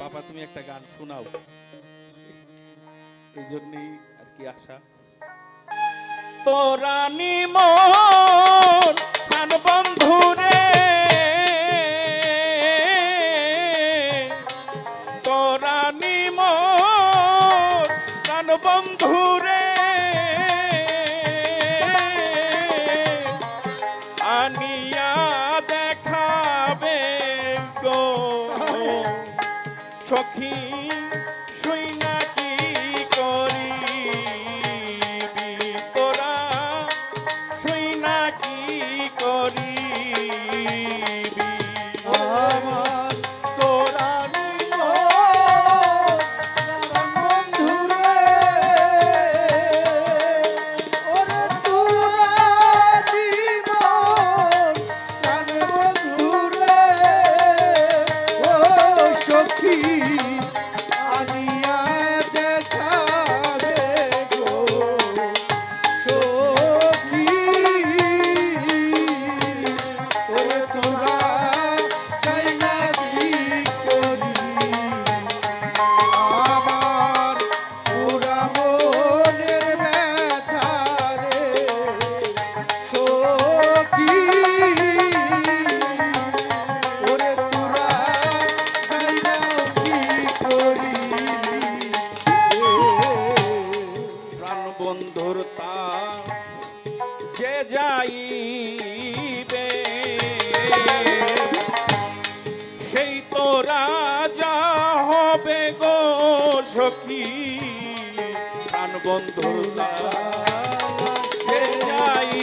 পাপা তুমি একটা গান শোনাও। এই জন্যই আর কি আশা। তোরানি মন বন্ধু রে। তোরানি মন বন্ধু রে। বন্ধুর তা যে যাইবে, সেই তো রাজা হবে গো সখী। প্রাণ বন্ধুর তা যে যাই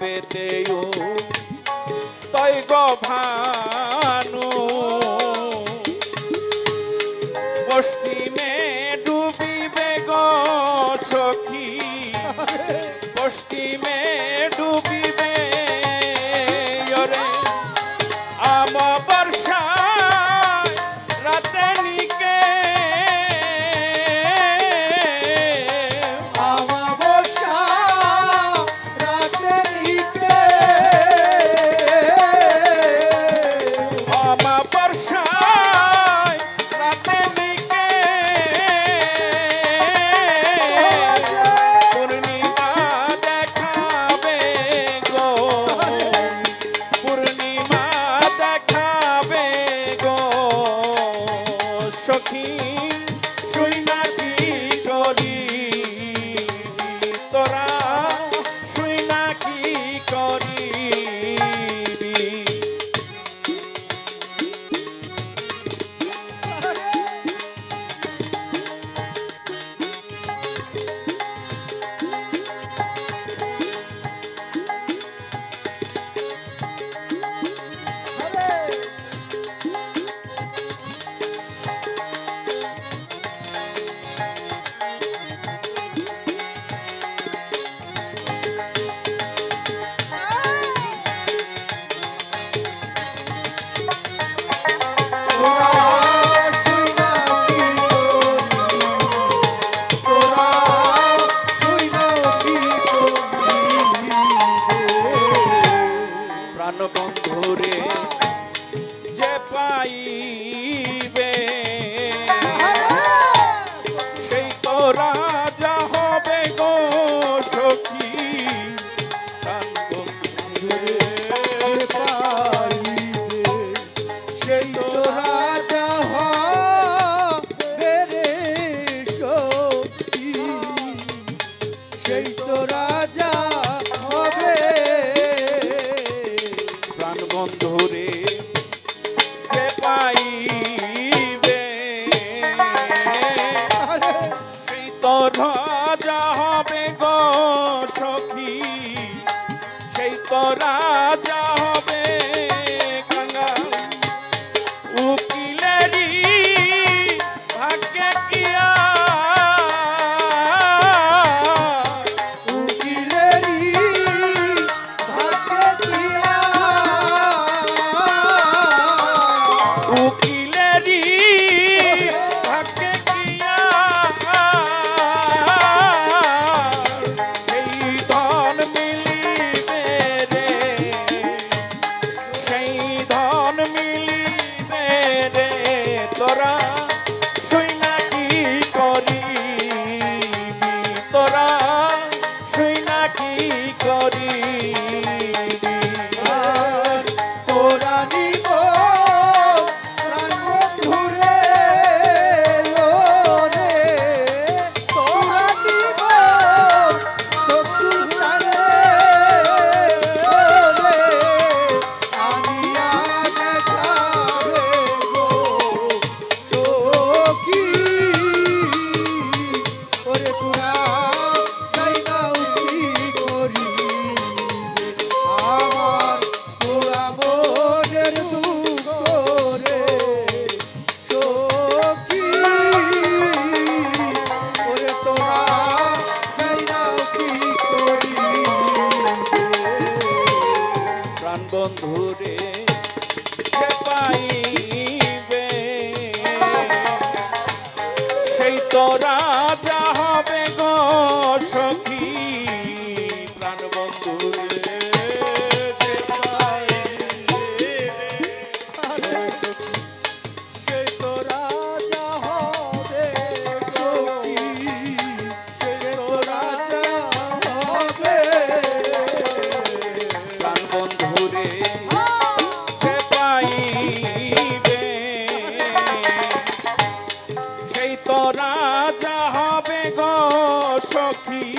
পেতেও তৈ গভা সেই Zorra. বন্ধুরে যে পাইবে সাথী